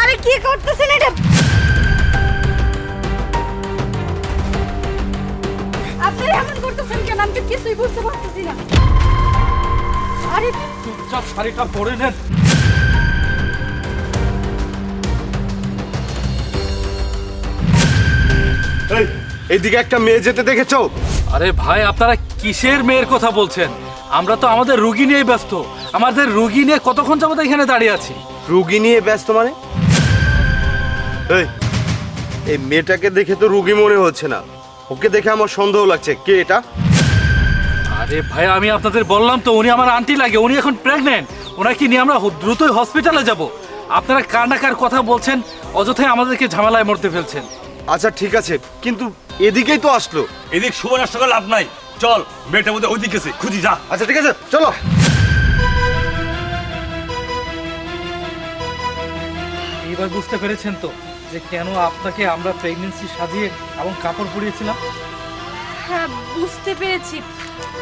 আরে কি করতেছেন এটা? আপনারা এমন করতেছেন কেন? আমি কিছুই বুঝতে পারতেছি না। আরে চুপচাপ শাড়িটা পরে নেন। এইদিকে একটা মেয়ে যেতে দেখেছ? আরে ভাই আপনারা কিসের মেয়ের কথা বলছেন? আমরা তো আমাদের রুগী নিয়ে ব্যস্ত। আমাদের রুগী নিয়ে কতক্ষণ যাবত এখানে দাঁড়িয়ে আছি? রুগী নিয়ে ব্যস্ত মানে? এই এই মেয়েটাকে দেখে তো রুগী মনে হচ্ছে না। ওকে দেখে আমার সন্দেহ লাগছে। কে এটা? আরে ভাই আমি আপনাদের বললাম তো উনি আমার আন্টি লাগে উনি এখন প্রেগনেন্ট ওনাকে নিয়ে আমরা দ্রুতই হসপিটালে যাব। আপনারা কার না কার কথা বলছেন অযথাই আমাদেরকে ঝামেলায় মরতে ফেলছেন। আচ্ছা ঠিক আছে। কিন্তু এদিকেই তো আসলো। এদিক শুভ নষ্ট করে লাভ নাই। চল মেয়েটার মধ্যে ওই দিক গেছে খুঁজি যা। আচ্ছা ঠিক আছে চলো। এবার বুঝতে পেরেছেন তো যে কেন আপনাকে আমরা প্রেগনেন্সি সাজিয়ে এবং কাপড় পরিয়েছিলাম? হ্যাঁ বুঝতে পেরেছি।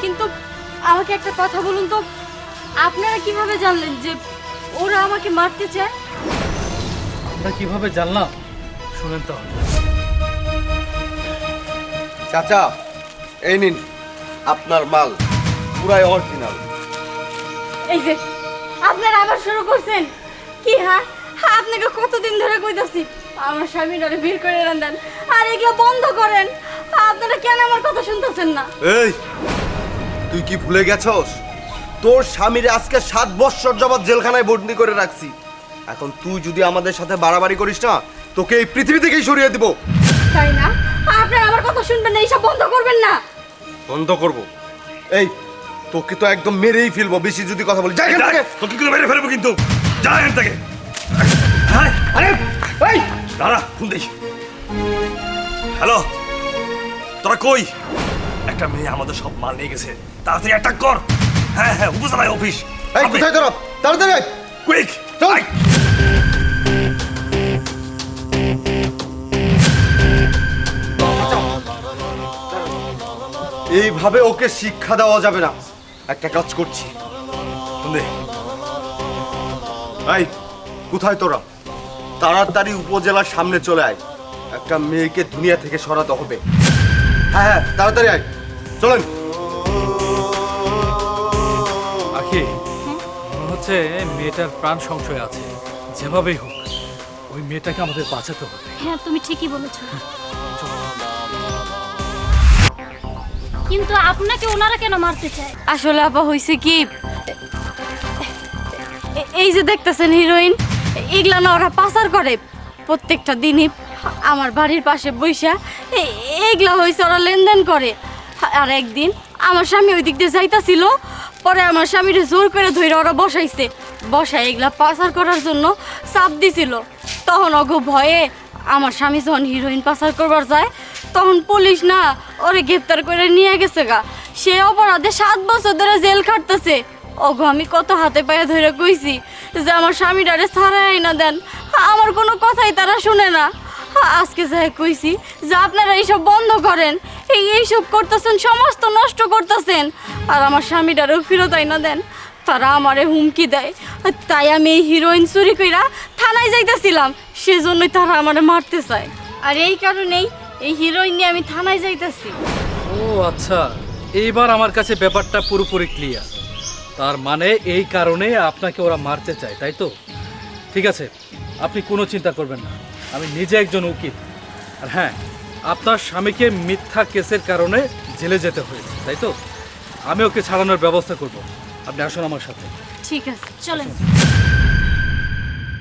কিন্তু আমাকে একটা কথা বলুন তো আপনারা কীভাবে জানলেন যে ওরা আমাকে মারতে চায়? আমরা কীভাবে জানলাম? শুনেন তাহলে চাচা এই নিন আপনার মাল পুরাই অরিজিনাল এই যে আপনারা আবার শুরু করছেন? কি হ্যাঁ হ্যাঁ আপনাকে কতদিন ধরে কইতাছি আমার স্বামীর আরে বের করে এনে দেন আর এগুলো বন্ধ করেন। আপনারা কেন আমার কথা শুনতেছেন না? এই তুই কি ভুলে গেছস? তোর স্বামীর আজকে সাত বছর যাবৎ জেলখানায় বন্দি করে রাখছি। এখন তুই যদি আমাদের সাথে বাড়াবাড়ি করিস না তোকে এই পৃথিবী থেকেই সরিয়ে দিব। তাই না? আপনারা আমার কথা শুনবেন না এইসব বন্ধ করবেন না। বন্ধ করব? এই তোকে তো একদম মেরেই ফেলব বেশি যদি কথা বলি। যাই থেকে। তোকে কিন্তু মেরে ফেলব কিন্তু। যা এখান থেকে। আরে এই। দাঁড়া ফোন দেখি হ্যালো তোরা কই? একটা মেয়ে আমাদের সব মাল নিয়ে গেছে। তাড়াতাড়ি অ্যাটাক কর। হ্যাঁ হ্যাঁ উপজেলায় অফিস এই কোথায় তোরা? তাড়াতাড়ি। কুইক চল। এইভাবে ওকে শিক্ষা দেওয়া যাবে না। একটা কাজ করছি। এই কোথায় তোরা? তাড়াতাড়ি উপজেলার সামনে চলে আয়। একটা মেয়েকে দুনিয়া থেকে সরাতে হবে। হ্যাঁ হ্যাঁ তাড়াতাড়ি আয়। চলেন। আখি মনে হচ্ছে মেয়েটার প্রাণ সংশয় আছে। যেভাবেই হোক ওই মেয়েটাকে আমাদের বাঁচাতে হবে। হ্যাঁ তুমি ঠিকই বলেছ। কিন্তু আপনাকে ওনারা কেন মারতে চায়? আসলে আপা হয়েছে কি? এই যে দেখতেছেন হিরোইন, এগুলা না ওরা পাচার করে। প্রত্যেকটা দিনই আমার বাড়ির পাশে বইসা এ- এইগুলা হয়েছে ওরা লেনদেন করে। আর একদিন আমার স্বামী ওই দিক দিয়ে যাইতাছিল, পরে আমার স্বামীরে জোর করে ধরে ওরা বসাইছে। বসায় এগুলা পাচার করার জন্য চাপ দিছিল। তখন অগো ভয়ে আমার স্বামী যখন হিরোইন পাচার করবার যায়, তখন পুলিশ না ওরে গ্রেপ্তার করে নিয়ে গেছে গা। সে অপরাধে সাত বছর ধরে জেল খাটতেছে। ওগো আমি কত হাতে পায়ে ধরে কইছি যে আমার স্বামীটারে ছাড়াই না দেন। আমার কোনো কথাই তারা শুনে না। আজকে যাই কইছি যে আপনারা এইসব বন্ধ করেন। এই এইসব করতেছেন, সমস্ত নষ্ট করতেছেন। আর আমার স্বামীটারেও ফেরত আইনা দেন। তারা আমারে হুমকি দেয়। তাই আমি এই হিরোইন চুরি কইরা থানায় যাইতেছিলাম সেজন্যই তারা আমারে মারতে চায়। আর এই কারণেই এই হিরোইন নিয়ে আমি থানায় যাইতেছি। ও আচ্ছা এইবার আমার কাছে ব্যাপারটা পুরোপুরি ক্লিয়ার তার মানে এই কারণে আপনাকে ওরা মারতে চায় তাই তো? ঠিক আছে আপনি কোনো চিন্তা করবেন না। আমি নিজে একজন উকিল। আর হ্যাঁ আপনার স্বামীকে মিথ্যা কেসের কারণে জেলে যেতে হয়েছে তাই তো? আমি ওকে ছাড়ানোর ব্যবস্থা করব। আপনি আসুন আমার সাথে। ঠিক আছে চলেন।